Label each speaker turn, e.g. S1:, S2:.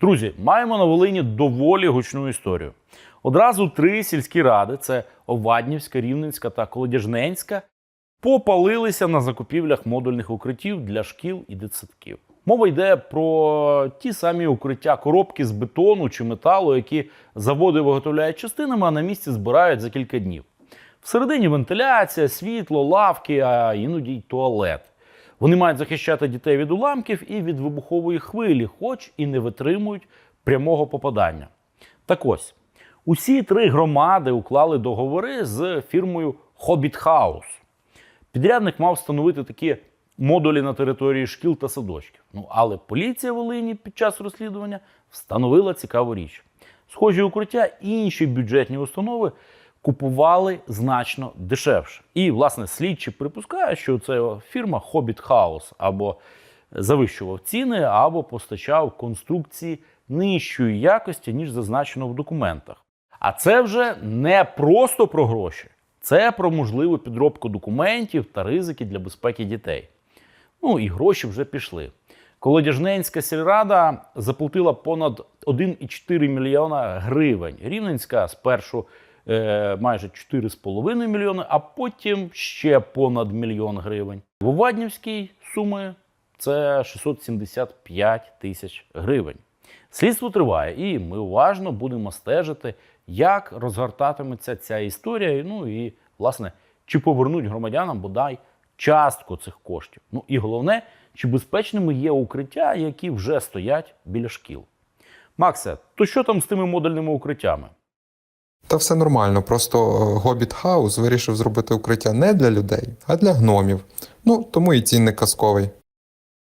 S1: Друзі, маємо на Волині доволі гучну історію. Одразу три сільські ради: це Оваднівська, Рівненська та Колодяжненська, попалилися на закупівлях модульних укриттів для шкіл і дитсадків. Мова йде про ті самі укриття, коробки з бетону чи металу, які заводи виготовляють частинами, а на місці збирають за кілька днів. Всередині вентиляція, світло, лавки, а іноді й туалет. Вони мають захищати дітей від уламків і від вибухової хвилі, хоч і не витримують прямого попадання. Так ось, усі три громади уклали договори з фірмою Hobbit House. Підрядник мав встановити такі модулі на території шкіл та садочків. Ну але поліція Волині під час розслідування встановила цікаву річ. Схожі укриття інші бюджетні установи купували значно дешевше. І, власне, слідчі припускають, що це фірма Hobbit House або завищував ціни, або постачав конструкції нижчої якості, ніж зазначено в документах. А це вже не просто про гроші, це про можливу підробку документів та ризики для безпеки дітей. Ну і гроші вже пішли. Колодяжненська сільрада заплатила понад 1,4 мільйона гривень. Рівненська спершу майже 4,5 мільйони, а потім ще понад мільйон гривень. В Оваднівській суми це 675 тисяч гривень. Слідство триває, і ми уважно будемо стежити, як розгортатиметься ця історія. Ну і, власне, чи повернуть громадянам бодай частку цих коштів. Ну і головне, чи безпечними є укриття, які вже стоять біля шкіл. Максе, то що там з тими модульними укриттями?
S2: Та все нормально, просто Гобіт Хаус вирішив зробити укриття не для людей, а для гномів. Ну, тому і цінник казковий.